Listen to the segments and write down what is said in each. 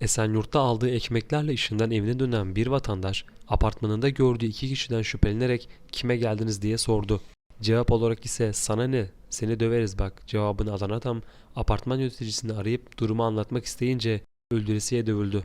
Esenyurt'ta aldığı ekmeklerle işinden evine dönen bir vatandaş apartmanında gördüğü iki kişiden şüphelenerek kime geldiniz diye sordu. Cevap olarak ise sana ne seni döveriz bak cevabını alan adam apartman yöneticisini arayıp durumu anlatmak isteyince öldüresiye dövüldü.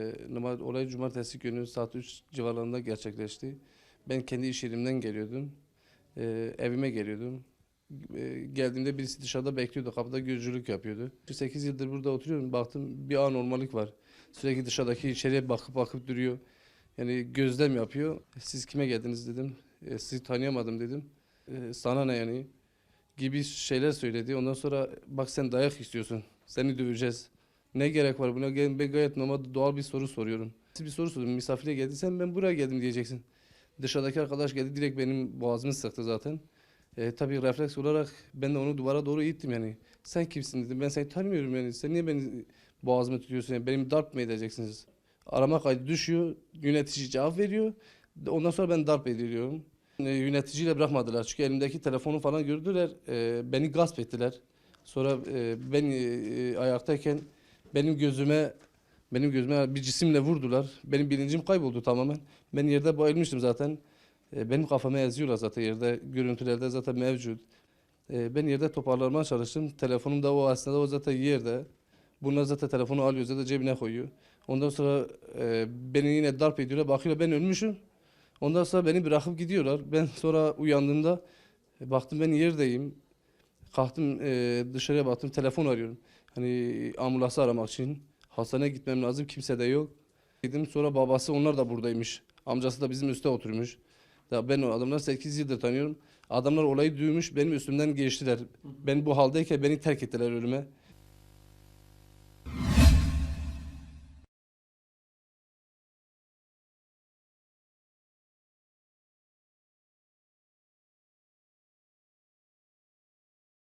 Normal olay cumartesi günü saat 3 civarlarında gerçekleşti. Ben kendi iş yerimden geliyordum. Ee, evime geliyordum. Ee, geldiğimde birisi dışarıda bekliyordu. Kapıda gözcülük yapıyordu. 8 yıldır burada oturuyorum. Baktım bir anormallik var. Sürekli dışarıdaki içeriye bakıp bakıp duruyor. Yani gözlem yapıyor. Siz kime geldiniz dedim. "E, sizi tanıyamadım dedim. "E, sana ne yani? Gibi şeyler söyledi. Ondan sonra bak sen dayak istiyorsun. Seni döveceğiz. Ne gerek var buna? Ben gayet normal doğal bir soru soruyorum. Bir soru sordum. Misafire geldiysen ben buraya geldim diyeceksin. Dışarıdaki arkadaş geldi direkt benim boğazımı sıktı zaten. E, tabii refleks olarak ben de onu duvara doğru ittim yani. Sen kimsin dedim. Ben seni tanımıyorum yani. Sen niye beni boğazımı tutuyorsun? Yani benim darp mı edeceksiniz? Arama kaydı düşüyor. Yönetici cevap veriyor. Ondan sonra ben darp ediliyorum. E, yöneticiyle bırakmadılar. Çünkü elimdeki telefonu falan gördüler. E, beni gasp ettiler. Sonra e, ben e, ayaktayken benim gözüme benim gözüme bir cisimle vurdular. Benim bilincim kayboldu tamamen. Ben yerde bayılmıştım zaten. E, benim kafama eziyorlar zaten yerde. Görüntülerde zaten mevcut. E, ben yerde toparlamaya çalıştım. Telefonum da o aslında o zaten yerde. Bunlar zaten telefonu alıyor zaten cebine koyuyor. Ondan sonra e, beni yine darp ediyorlar. Bakıyorlar ben ölmüşüm. Ondan sonra beni bırakıp gidiyorlar. Ben sonra uyandığımda baktım ben yerdeyim. Kalktım dışarıya baktım telefon arıyorum. Hani ambulansı aramak için. Hastaneye gitmem lazım kimse de yok. Dedim sonra babası onlar da buradaymış. Amcası da bizim üstte oturmuş. Ya ben o adamları 8 yıldır tanıyorum. Adamlar olayı duymuş benim üstümden geçtiler. Ben bu haldeyken beni terk ettiler ölüme.